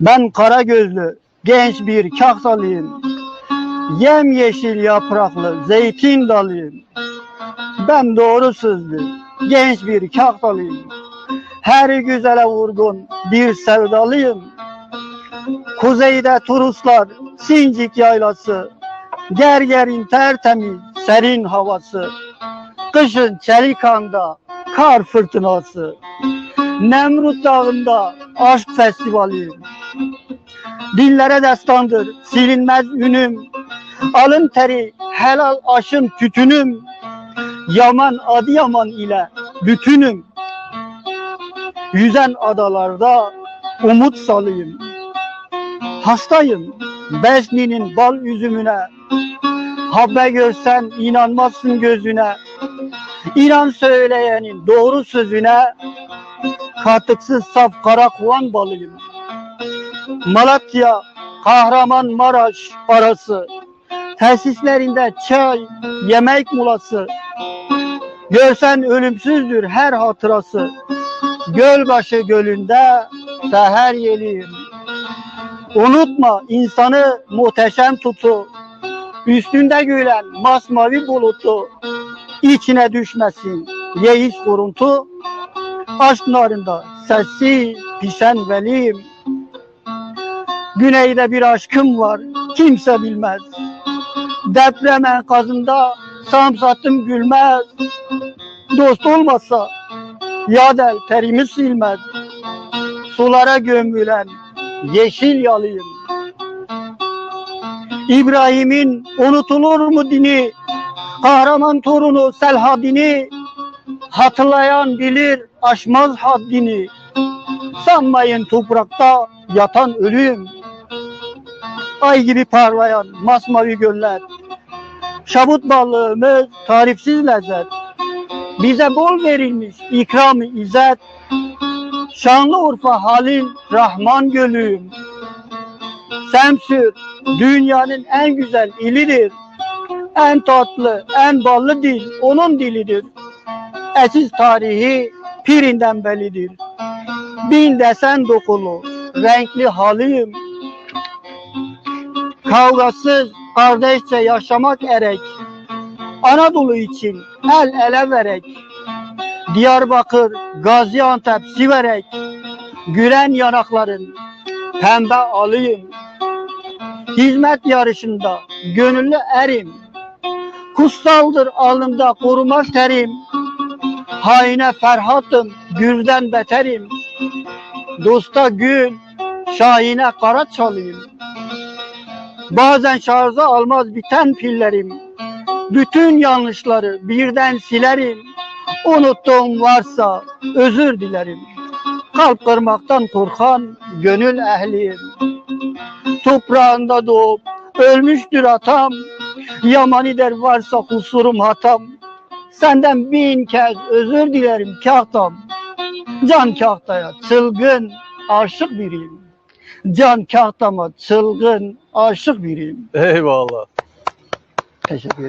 Ben kara gözlü genç bir kahtalıyım. Yem yeşil yapraklı zeytin dalıyım. Ben doğru sözlü genç bir kahtalıyım. Her güzele vurgun bir sevdalıyım. Kuzeyde Turuslar, Sincik yaylası, Gerger'in tertemiz, serin havası. Kışın Çelikan'da kar fırtınası. Nemrut Dağı'nda aşk festivali. Dillere destandır silinmez ünüm. Alın teri helal aşın tütünüm. Yaman adı yaman ile bütünüm. Yüzen adalarda umut salayım. Hastayım Besni'nin bal üzümüne. Habbe görsen inanmazsın gözüne. İnan söyleyenin doğru sözüne. Katıksız saf karakuan balıyım. Malatya, Kahramanmaraş arası. Tesislerinde çay, yemek molası. Görsen ölümsüzdür her hatırası. Gölbaşı gölünde seher yeliyim. Unutma insanı muhteşem tutu. Üstünde gülen masmavi bulutu. içine düşmesin yeis kuruntu. Aşk narında sessiz pişen veliyim. Güneyde bir aşkım var kimse bilmez. Deprem enkazında samsatım gülmez. Dost olmazsa yadel terimi silmez. Sulara gömülen yeşil yalıyım. İbrahim'in unutulur mu dini? Kahraman torunu Selhadin'i hatırlayan bilir aşmaz haddini. Sanmayın toprakta yatan ölüm. Ay gibi parlayan masmavi göller. Şabut balığımız tarifsiz lezzet. Bize bol verilmiş ikram-ı izzet. Şanlıurfa Halil Rahman Gölü'yüm. Semsür dünyanın en güzel ilidir. En tatlı, en ballı dil onun dilidir. Eşsiz tarihi pirinden bellidir. Bin desen dokulu, renkli halıyım. Kavgasız, kardeşçe yaşamak erek. Anadolu için el ele verek. Diyarbakır, Gaziantep, Siverek. Gülen yanakların pembe alıyım. Hizmet yarışında gönüllü erim. Kutsaldır alnımda korumak terim. Haine Ferhat'ım, gülden beterim. Dosta gül, şahine kara çalayım. Bazen şarjı almaz biten pillerim. Bütün yanlışları birden silerim. Unuttuğum varsa özür dilerim. Kalp kırmaktan korkan gönül ehliyim. Toprağında doğup ölmüştür atam. Yaman der varsa kusurum hatam. Senden bin kez özür dilerim kahtam. Can kahtaya çılgın aşık biriyim. Can kahtama çılgın aşık biriyim. Eyvallah. Teşekkür ederim.